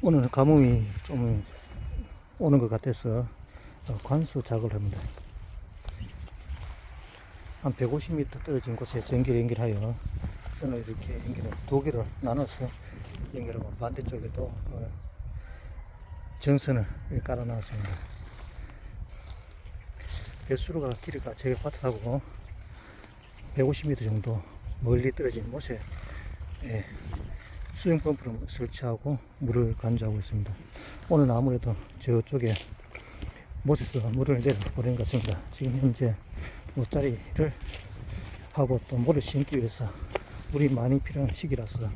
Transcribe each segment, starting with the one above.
오늘은 가뭄이 좀 오는 것 같아서 어, 관수 작업을 합니다. 한 150m 떨어진 곳에 전기를 연결하여 선을 이렇게 연결해 두 개를 나눠서 연결하고 반대쪽에도 어, 전선을 깔아 놨습니다. 배수로가 길이가 제 밭하고 150m 정도 멀리 떨어진 곳에 예, 수영 펌프를 설치하고 물을 간주하고 있습니다. 오늘 아무래도 저쪽에 못에서 물을 내려 보낸 것 같습니다. 지금 현재 모짜리를 하고 또 물을 심기 위해서 물이 많이 필요한 시기라서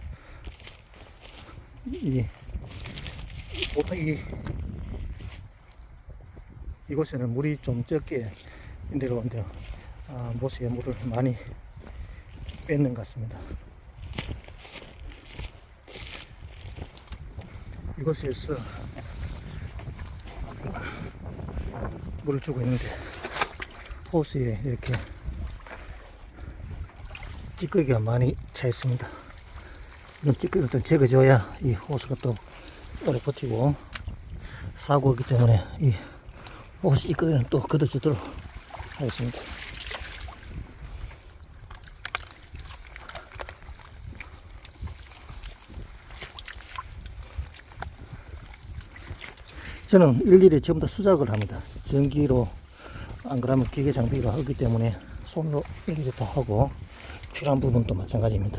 이 보통 이 이곳에는 물이 좀 적게 내려오는데요. 아, 못에 물을 많이 뺏는 것 같습니다. 이곳에서 물을 주고 있는데 호수에 이렇게 찌꺼기가 많이 차 있습니다. 이건 찌꺼기를 좀 제거줘야 이 호수가 또 오래 버티고 사고이기 때문에 이 호수 찌꺼기는 또 걷어주도록 하겠습니다. 저는 일일이 전부 다 수작을 합니다. 전기로 안 그러면 기계 장비가 없기 때문에 손으로 일일이 다 하고 필요한 부분도 마찬가지입니다.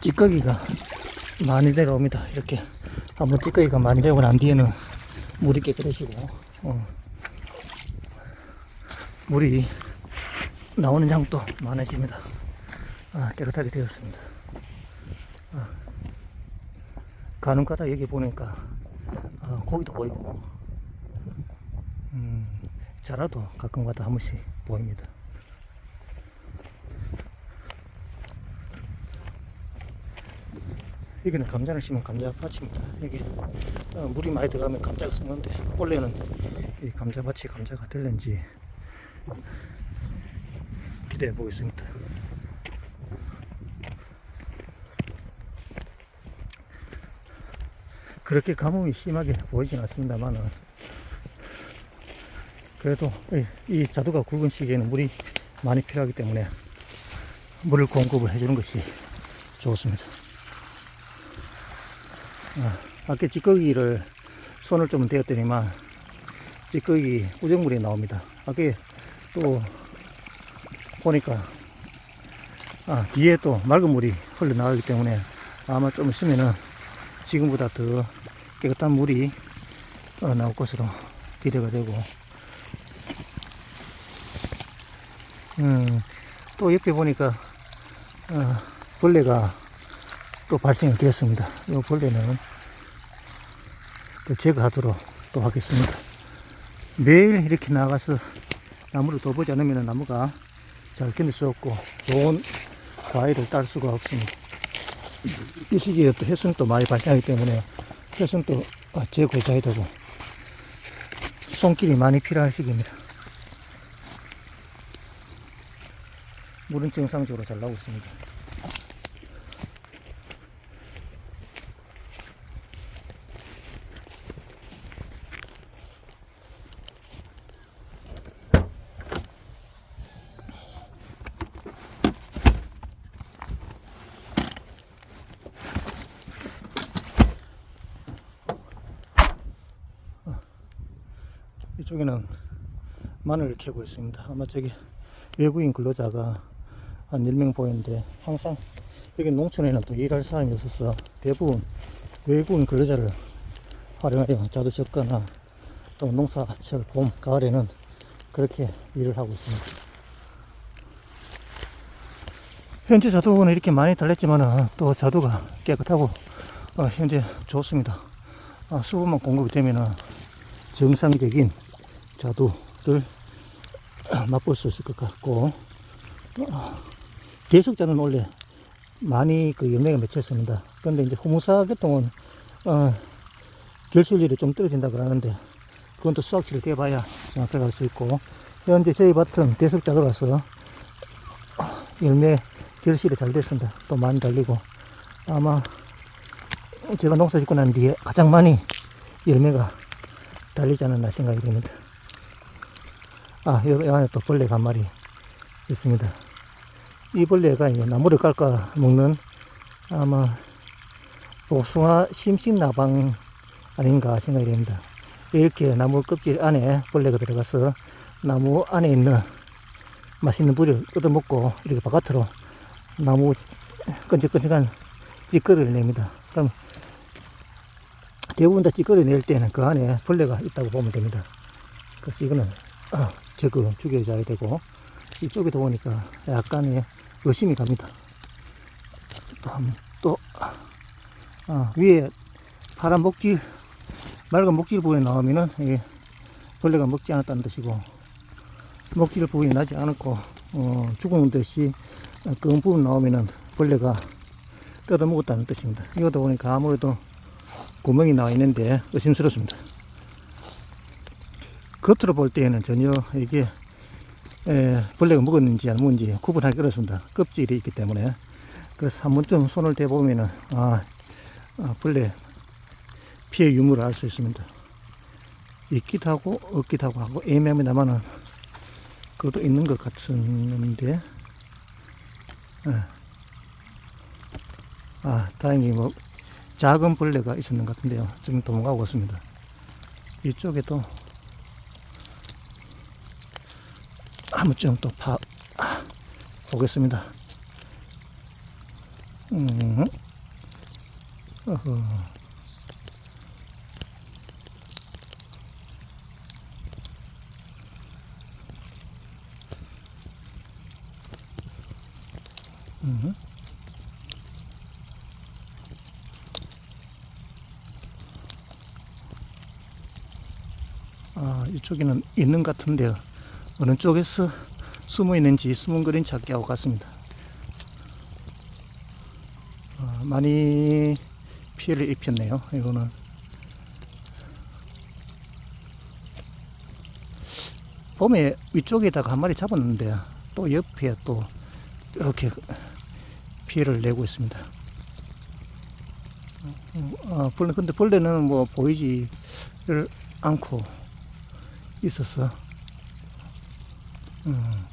찌꺼기가 많이 내려옵니다. 이렇게 한번 찌꺼기가 많이 내려오고 난 뒤에는 물이 깨끗해지고 어, 물이 나오는 양도 많아집니다. 아, 깨끗하게 되었습니다. 아, 가는가다 여기 보니까 아, 고기도 보이고 음, 자라도 가끔가다 한 번씩 보입니다. 여기는 감자를 심으면 감자 밭입니다. 여기 어, 물이 많이 들어가면 감자가 썩는데 원래는 이 감자 밭이 감자가 될는지 기대해 보겠습니다. 그렇게 가뭄이 심하게 보이진 않습니다만은 그래도 이, 이 자두가 굵은 시기에는 물이 많이 필요하기 때문에 물을 공급을 해주는 것이 좋습니다. 아, 아까 찌꺼기를 손을 좀 대었더니만 찌꺼기 우정물이 나옵니다. 아까 또 보니까 아, 뒤에 또 맑은 물이 흘러나가기 때문에 아마 좀 있으면은 지금보다 더 깨끗한 물이 어, 나올 것으로 기대가 되고 음, 또 옆에 보니까 어, 벌레가 또 발생이 되었습니다. 이 벌레는 또 제거하도록 또 하겠습니다. 매일 이렇게 나가서 나무를 더 보지 않으면 나무가 잘 견딜 수 없고 좋은 과일을 딸 수가 없습니다. 이 시기에 또 해순도 많이 발생하기 때문에 해순도 제거해줘야 되고 손길이 많이 필요한 시기입니다. 물은 정상적으로 잘 나오고 있습니다. 이쪽에는 마늘을 캐고 있습니다. 아마 저기 외국인 근로자가 한 1명 보이는데 항상 여기 농촌에는 또 일할 사람이 없어서 대부분 외국인 근로자를 활용하여 자두 적거나 또 농사철 봄, 가을에는 그렇게 일을 하고 있습니다. 현재 자두는 이렇게 많이 달렸지만 또 자두가 깨끗하고 어, 현재 좋습니다. 어, 수분만 공급이 되면 정상적인 자두를 맛볼 수 있을 것 같고 어, 대숙자는 원래 많이 그 열매가 맺혔습니다. 그런데 이제 후무사 계통은 어, 결실률이 좀 떨어진다 그러는데 그건 또 수확치를 떼봐야 정확하게 알 수 있고 현재 저희 밭은 대숙자로라서 열매 결실이 잘 됐습니다. 또 많이 달리고 아마 제가 농사 짓고 난 뒤에 가장 많이 열매가 달리지 않았나 생각이 듭니다. 아, 여기 안에 또 벌레가 한 마리 있습니다. 이 벌레가 이제 나무를 깎아 먹는 아마 복숭아 심신나방 아닌가 생각이 됩니다. 이렇게 나무 껍질 안에 벌레가 들어가서 나무 안에 있는 맛있는 뿌리를 뜯어먹고 이렇게 바깥으로 나무 끈적끈적한 찌꺼기를 냅니다. 그럼 대부분 다 찌꺼기 낼 때는 그 안에 벌레가 있다고 보면 됩니다. 그래서 이거는 어, 적응 죽여줘야 되고 이쪽에도 보니까 약간의 의심이 갑니다. 또, 어, 위에 파란 목질 맑은 목질 부분이 나오면은 이게 벌레가 먹지 않았다는 뜻이고 목질 부분이 나지 않았고 어, 죽은 듯이 그 부분 나오면은 벌레가 뜯어 먹었다는 뜻입니다. 이것도 보니까 아무래도 구멍이 나와 있는데 의심스럽습니다. 겉으로 볼 때에는 전혀 이게 에, 벌레가 먹었는지 안 먹었는지 구분하기 어렵습니다. 껍질이 있기 때문에 그래서 한 번쯤 손을 대보면은 아, 아, 벌레 피해 유무를 알 수 있습니다. 있기도 하고 없기도 하고 하고 애매합니다만은 그것도 있는 것 같은데 예. 아 다행히 뭐 작은 벌레가 있었는 것 같은데요. 지금 도망가고 있습니다. 이쪽에도 한번 좀또 파, 아, 보겠습니다. 음. 음. 아, 이쪽에는 있는 것 같은데요. 어느 쪽에서 숨어 있는지 숨은 그림 찾기 하고 갔습니다. 아, 많이 피해를 입혔네요. 이거는 봄에 위쪽에다가 한 마리 잡았는데 또 옆에 또 이렇게 피해를 내고 있습니다. 아, 벌레, 근데 벌레는 뭐 보이지를 않고 있어서 음.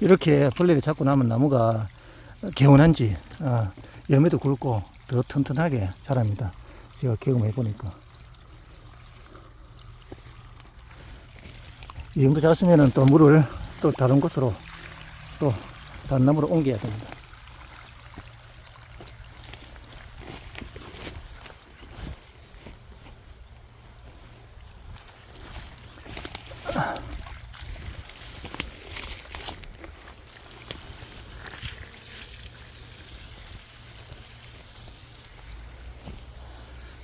이렇게 벌레를 잡고 나면 나무가 개운한지 아, 열매도 굵고 더 튼튼하게 자랍니다. 제가 경험해 보니까 이 정도 잤으면은 또 물을 또 다른 곳으로 또 다른 나무로 옮겨야 됩니다.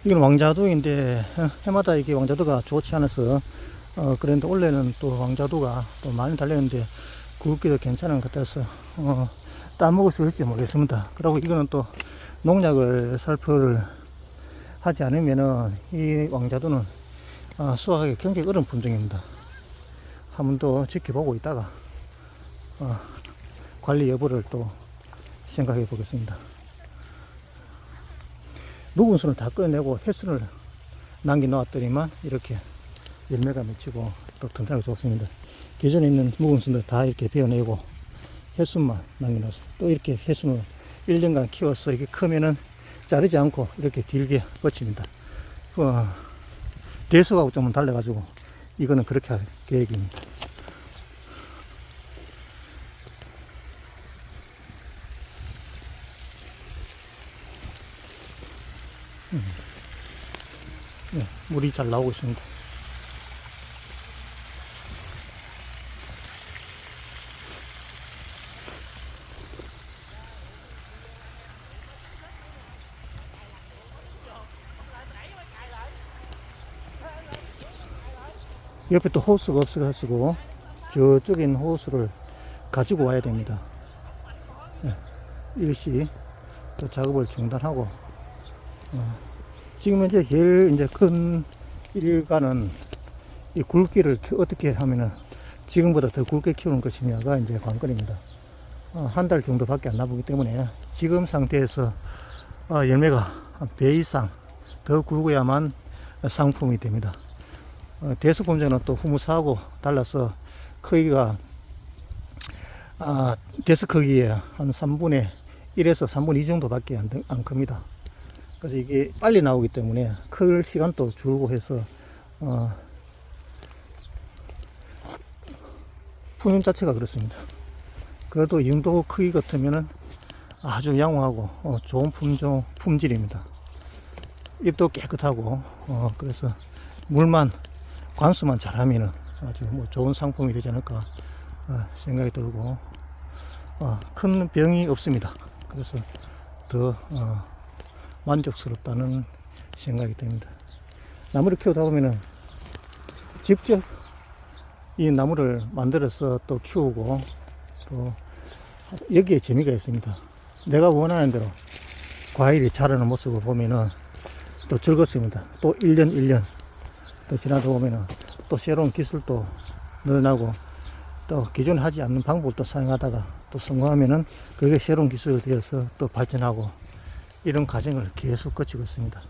이건 왕자두인데 어, 해마다 이게 왕자두가 좋지 않아서 어 그런데 원래는 또 왕자두가 또 많이 달렸는데 굵기도 괜찮은 것 같아서 어 따먹을 수 있을지 모르겠습니다. 그리고 이거는 또 농약을 살포를 하지 않으면은 이 왕자두는 어, 수확하기 굉장히 어려운 품종입니다. 한 번 더 지켜보고 있다가 어, 관리 여부를 또 생각해 보겠습니다. 묵은 순을 다 꺼내고 햇순을 남겨 놓았더니만 이렇게 열매가 맺히고 또 튼튼하게 좋습니다. 기존에 있는 묵은 순들 다 이렇게 베어내고 햇순만 남겨 놨습니다. 또 이렇게 햇순을 1년간 키워서 이게 크면은 자르지 않고 이렇게 길게 뻗칩니다. 어, 대수하고 좀 달라가지고 이거는 그렇게 할 계획입니다. 물이 잘 나오고 있습니다. 옆에 또 호스가 없어가지고 저쪽에 호스를 가지고 와야 됩니다. 예, 일시 작업을 중단하고 어. 지금 현재 제일 이제 큰 일가는 이 굵기를 키- 어떻게 하면은 지금보다 더 굵게 키우는 것이냐가 이제 관건입니다. 어, 한달 정도밖에 안 남았기 때문에 지금 상태에서 어, 열매가 한배 이상 더 굵어야만 상품이 됩니다. 어, 대수 품종은 또 후무사하고 달라서 크기가 아, 대수 크기에 한 3분의 1에서 3분의 2 정도밖에 안, 되- 안 큽니다. 그래서 이게 빨리 나오기 때문에 클 시간도 줄고 해서 어, 품종 자체가 그렇습니다. 그래도 이 정도 크기 같으면은 아주 양호하고 어, 좋은 품종 품질입니다. 잎도 깨끗하고 어, 그래서 물만 관수만 잘하면은 아주 뭐 좋은 상품이 되지 않을까 어, 생각이 들고 어, 큰 병이 없습니다. 그래서 더 어, 만족스럽다는 생각이 듭니다. 나무를 키우다 보면은 직접 이 나무를 만들어서 또 키우고 또 여기에 재미가 있습니다. 내가 원하는 대로 과일이 자라는 모습을 보면은 또 즐겁습니다. 또 1년 1년 또 지나다 보면은 또 새로운 기술도 늘어나고 또 기존에 하지 않는 방법을 또 사용하다가 또 성공하면은 그게 새로운 기술이 되어서 또 발전하고 이런 과정을 계속 거치고 있습니다.